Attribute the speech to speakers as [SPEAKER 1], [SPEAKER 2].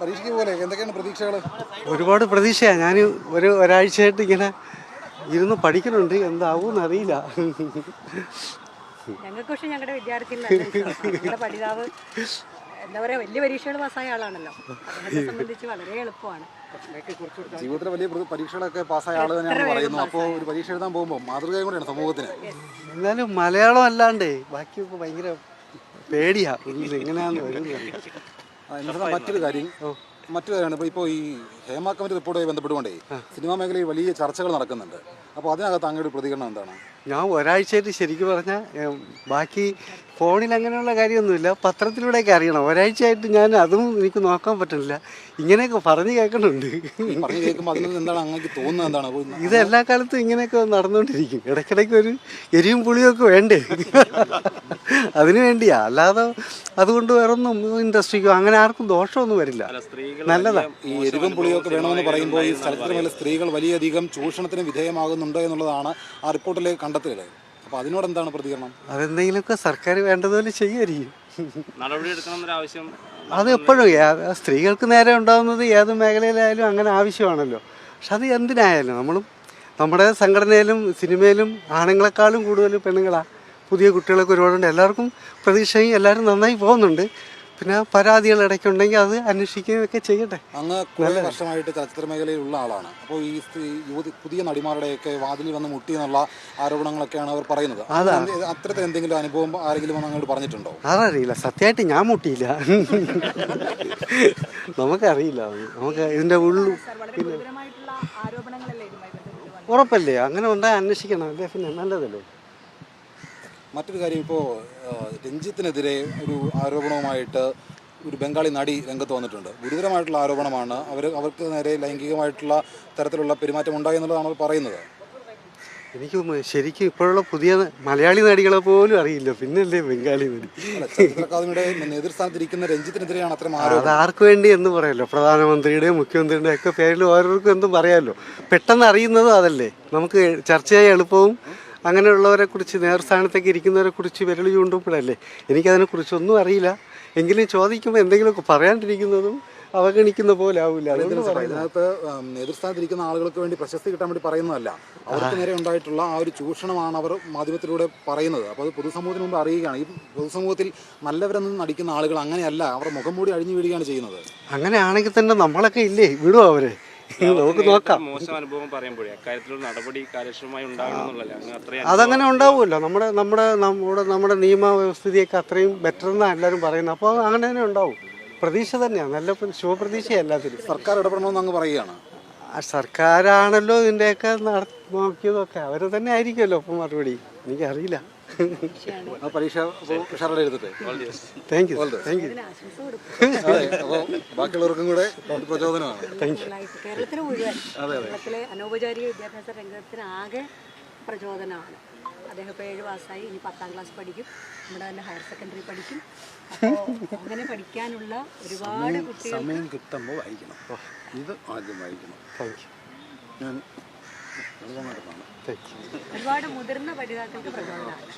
[SPEAKER 1] പരീക്ഷയ്ക്ക് പോലെ? എന്തൊക്കെയാണ് പ്രതീക്ഷകൾ
[SPEAKER 2] ഒരുപാട് പ്രതീക്ഷയാണ് ഞാൻ ഒരു ഒരാഴ്ചയായിട്ട് ഇങ്ങനെ ഇരുന്ന് പഠിക്കുന്നുണ്ട്. എന്താവും അറിയില്ല.
[SPEAKER 3] ഞങ്ങൾക്ക് പക്ഷേ ഞങ്ങളുടെ വിദ്യാർത്ഥിയിൽ നല്ല പഠിതാവ് എന്താ പറയുക വലിയ പരീക്ഷകൾ പാസ്സായ ആളാണല്ലോ. അതിനെ സംബന്ധിച്ച് വളരെ എളുപ്പമാണ്.
[SPEAKER 1] ജീവിതത്തിലെ വലിയ പ്ര- പരീക്ഷകളൊക്കെ പാസ്സായ ആൾ തന്നെയാണ് പറയുന്നു അപ്പോൾ ഒരു പരീക്ഷ എഴുതാൻ പോകുമ്പോൾ മാതൃകയും കൂടെയാണ് സമൂഹത്തിന്.
[SPEAKER 2] എന്നാലും മലയാളം അല്ലാണ്ടേ ബാക്കിയൊക്കെ ഭയങ്കര പേടിയാ. ഉള്ളിൽ എങ്ങനെയാന്ന് വരുന്നത്
[SPEAKER 1] എന്നിട്ട് മറ്റൊരു കാര്യം മറ്റൊരു കാര്യമാണ് ഇപ്പോൾ ഈ ഹേമ കമ്മിറ്റി റിപ്പോർട്ടുമായി ബന്ധപ്പെട്ടുകൊണ്ടേ സിനിമാ മേഖലയിൽ വലിയ ചർച്ചകൾ നടക്കുന്നുണ്ട്. അപ്പോൾ അതിനകത്ത് അങ്ങയുടെ പ്രതികരണം എന്താണ്?
[SPEAKER 2] ഞാൻ ഒരാഴ്ചയായിട്ട് ശരിക്കും പറഞ്ഞാൽ ബാക്കി ഫോണിൽ അങ്ങനെയുള്ള കാര്യമൊന്നുമില്ല. പത്രത്തിലൂടെയൊക്കെ അറിയണം. ഒരാഴ്ചയായിട്ട് ഞാൻ അതും എനിക്ക് നോക്കാൻ പറ്റുന്നില്ല. ഇങ്ങനെയൊക്കെ പറഞ്ഞു
[SPEAKER 1] കേൾക്കണുണ്ട് പറഞ്ഞു കേൾക്കുമ്പോൾ അതിൽ എന്താണ് അങ്ങേക്ക് തോന്നുന്നത് എന്താണ്? അപ്പോൾ
[SPEAKER 2] ഇത് എല്ലാ കാലത്തും ഇങ്ങനെയൊക്കെ നടന്നുകൊണ്ടിരിക്കും. ഇടയ്ക്കിടയ്ക്ക് ഒരു എരിവും പുളിയൊക്കെ വേണ്ടേ? അതിനു വേണ്ടിയാ. അല്ലാതെ അതുകൊണ്ട് വേറൊന്നും ഇൻഡസ്ട്രിക്കോ അങ്ങനെ ആർക്കും ദോഷമൊന്നും വരില്ല. നല്ലതാ.
[SPEAKER 1] ഈ എരിവും പുളിയൊക്കെ വേണമെന്ന് പറയുമ്പോൾ ഈ സ്ഥലത്തിന് മേലെ സ്ത്രീകൾ വലിയധികം ചൂഷണത്തിന് വിധേയമാകുന്നുണ്ട് എന്നുള്ളതാണ് ആ റിപ്പോർട്ടിൽ കണ്ടെത്തിയത്. അപ്പോൾ അതിനോട് എന്താണ് പ്രതികരണം?
[SPEAKER 2] അതെന്തെങ്കിലുമൊക്കെ സർക്കാർ വേണ്ടതുപോലെ ചെയ്യുമായിരിക്കും അത് എപ്പോഴും സ്ത്രീകൾക്ക് നേരെ ഉണ്ടാകുന്നത് ഏത് മേഖലയിലായാലും അങ്ങനെ ആവശ്യമാണല്ലോ. പക്ഷെ അത് എന്തിനായാലും നമ്മളും നമ്മുടെ സംഘടനയിലും സിനിമയിലും ആണുങ്ങളെക്കാളും കൂടുതൽ പെണ്ണുങ്ങളാണ് പുതിയ കുട്ടികളൊക്കെ ഒരുപാടുണ്ട്. എല്ലാവർക്കും പ്രതീക്ഷയും എല്ലാവരും നന്നായി പോകുന്നുണ്ട്. പിന്നെ പരാതികൾ ഇടയ്ക്കുണ്ടെങ്കിൽ അത് അന്വേഷിക്കുകയൊക്കെ ചെയ്യട്ടെ.
[SPEAKER 1] അങ്ങ് കുറേ വർഷമായിട്ട് ചലച്ചിത്ര മേഖലയിലുള്ള ആളാണ്. അപ്പോൾ ഈ യുവതി പുതിയ നടിമാരുടെയൊക്കെ വാതിലിൽ വന്ന് മുട്ടി എന്നുള്ള ആരോപണങ്ങളൊക്കെയാണ് അവർ പറയുന്നത്. അതാണ് അത്തരത്തിൽ എന്തെങ്കിലും അനുഭവം ആരെങ്കിലും വന്ന് അങ്ങോട്ട് പറഞ്ഞിട്ടുണ്ടോ?
[SPEAKER 2] അതറിയില്ല. സത്യമായിട്ട് ഞാൻ മുട്ടിയില്ല. നമുക്കറിയില്ല നമുക്ക് ഇതിന്റെ ഉള്ളു? ഉറപ്പല്ലേ? അങ്ങനെ ഉണ്ടായി അന്വേഷിക്കണം. അല്ലേ? പിന്നെ നല്ലതല്ലേ?
[SPEAKER 1] മറ്റൊരു കാര്യം ഇപ്പോൾ രഞ്ജിത്തിനെതിരെ ഒരു ആരോപണവുമായിട്ട് ഒരു ബംഗാളി നടി രംഗത്ത് വന്നിട്ടുണ്ട്. ഗുരുതരമായിട്ടുള്ള ആരോപണമാണ്. അവർ അവർക്ക് നേരെ ലൈംഗികമായിട്ടുള്ള തരത്തിലുള്ള പെരുമാറ്റം ഉണ്ടായി എന്നുള്ളതാണ് അവർ പറയുന്നത്.
[SPEAKER 2] എനിക്ക് ശരിക്കും ഇപ്പോഴുള്ള പുതിയ മലയാളി നടികളെ പോലും അറിയില്ല. പിന്നല്ലേ ബംഗാളി നടി.
[SPEAKER 1] അക്കാദമിയുടെ നേതൃസ്ഥാനത്തിരിക്കുന്ന രഞ്ജിത്തിനെതിരെയാണ് അത്ര
[SPEAKER 2] അത് ആർക്ക് വേണ്ടി എന്ന് പറയാലോ പ്രധാനമന്ത്രിയുടെയും മുഖ്യമന്ത്രിയുടെയും ഒക്കെ പേരിൽ ഓരോർക്കും എന്തും പറയാമല്ലോ പെട്ടെന്ന് അറിയുന്നതും അതല്ലേ. നമുക്ക് ചർച്ച ചെയ്യാൻ എളുപ്പവും അങ്ങനെയുള്ളവരെ കുറിച്ച് നേർസ്ഥാനത്തേക്ക് ഇരിക്കുന്നവരെ കുറിച്ച് വിരൽ ചൂണ്ടുമ്പോഴല്ലേ എനിക്കതിനെക്കുറിച്ചൊന്നും അറിയില്ല. എങ്കിലും ചോദിക്കുമ്പോൾ എന്തെങ്കിലുമൊക്കെ പറയാണ്ടിരിക്കുന്നതും അവഗണിക്കുന്ന പോലെ ആവില്ല അതിനകത്ത്
[SPEAKER 1] ഇതിനകത്ത് ഇരിക്കുന്ന നേതൃസ്ഥാനത്തിരിക്കുന്ന ആളുകൾക്ക് വേണ്ടി പ്രശസ്തി കിട്ടാൻ വേണ്ടി പറയുന്നതല്ല. അവർക്ക് നേരെ ഉണ്ടായിട്ടുള്ള ആ ഒരു ചൂഷണമാണ് അവർ മാധ്യമത്തിലൂടെ പറയുന്നത്. അപ്പോൾ അത് പൊതുസമൂഹത്തിന് മുമ്പ് അറിയുകയാണ്. ഈ പൊതുസമൂഹത്തിൽ നല്ലവരെന്ന് നടിക്കുന്ന ആളുകൾ അങ്ങനെയല്ല. അവർ മുഖം മൂടി അഴിഞ്ഞു വീഴുകയാണ് ചെയ്യുന്നത്.
[SPEAKER 2] അങ്ങനെയാണെങ്കിൽ തന്നെ നമ്മളൊക്കെ ഇല്ലേ? വിടുവോ അവരെ? നമുക്ക് നോക്കാം.
[SPEAKER 4] മോശം അനുഭവം പറയുമ്പോഴേ അക്കാര്യത്തിലുള്ള നടപടി കാര്യക്ഷമമായി
[SPEAKER 2] അതങ്ങനെ ഉണ്ടാവുമല്ലോ. നമ്മുടെ നമ്മുടെ നമ്മുടെ നമ്മുടെ നിയമവ്യവസ്ഥിതിയൊക്കെ അത്രയും ബെറ്റർ എന്നാണ് എല്ലാവരും പറയുന്നത് അപ്പോൾ അങ്ങനെ തന്നെ ഉണ്ടാവും. പ്രതീക്ഷ തന്നെയാണ് നല്ല പ്ര- ശുഭപ്രതീക്ഷ എല്ലാത്തിനും.
[SPEAKER 1] സർക്കാർ ഇടപെടണമെന്ന് അങ്ങ് പറയുകയാണ്.
[SPEAKER 2] ആ സർക്കാരാണല്ലോ ഇതിന്റെയൊക്കെ നട നോക്കിയതൊക്കെ. അവർ തന്നെ ആയിരിക്കുമല്ലോ അപ്പം മറുപടി. എനിക്കറിയില്ല.
[SPEAKER 1] ആ പരീക്ഷ അപ്പോൾ ഉഷാറായി എടുത്തിട്ട്
[SPEAKER 2] താങ്ക് യു താങ്ക് യു
[SPEAKER 1] അതെ അപ്പോൾ ബാക്കിയുള്ളവർക്കും കൂടെ ഒരു പ്രചോദനമാണ്.
[SPEAKER 3] കേരളത്തിന് മുഴുവൻ കേരളത്തിലെ അനൗപചാരിക വിദ്യാഭ്യാസ രംഗത്തിന് ആകെ പ്രചോദനമാണ്. അദ്ദേഹം ഇപ്പോൾ ഏഴ് പാസ്സായി ഇനി പത്താം ക്ലാസ് പഠിക്കും. നമ്മുടെ തന്നെ ഹയർ സെക്കൻഡറി പഠിക്കും. അപ്പോൾ അങ്ങനെ പഠിക്കാനുള്ള ഒരുപാട് കുട്ടികൾ
[SPEAKER 1] സമയം കിട്ടുമ്പോൾ വായിക്കണം. ഇത് ആദ്യം വായിക്കണം.
[SPEAKER 2] താങ്ക് യു
[SPEAKER 1] ഞാൻ
[SPEAKER 3] ഒരുപാട് മുതിർന്ന പഠിതാക്കൾക്ക് പ്രചോദനമാണ്.